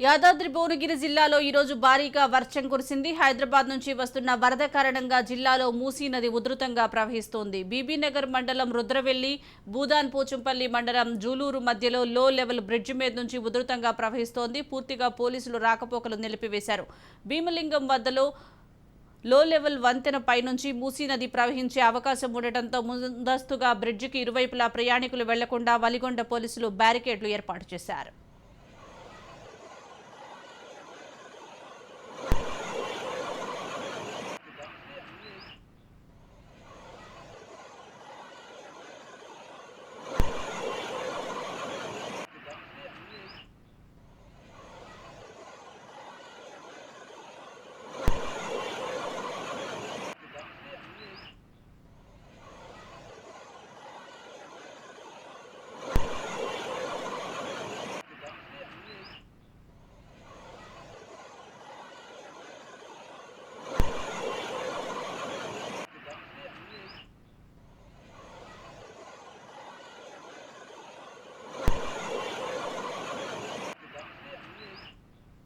యాదాద్రి భువనగిరి జిల్లాలో ఈరోజు భారీగా వర్షం కురిసింది. హైదరాబాద్ నుంచి వస్తున్న వరద కారణంగా జిల్లాలో మూసీ నది ఉధృతంగా ప్రవహిస్తోంది. బీబీనగర్ మండలం రుద్రవెల్లి భూదాన్ పోచంపల్లి మండలం జూలూరు మధ్యలో లో లెవెల్ బ్రిడ్జి మీద నుంచి ఉధృతంగా ప్రవహిస్తోంది. పూర్తిగా పోలీసులు రాకపోకలు నిలిపివేశారు. భీమలింగం వద్దలో లో లెవెల్ వంతెన పైనుంచి మూసీ నది ప్రవహించే అవకాశం ఉండటంతో ముందస్తుగా బ్రిడ్జికి ఇరువైపులా ప్రయాణికులు వెళ్ళకుండా వలిగొండ పోలీసులు బ్యారికేడ్లు ఏర్పాటు చేశారు.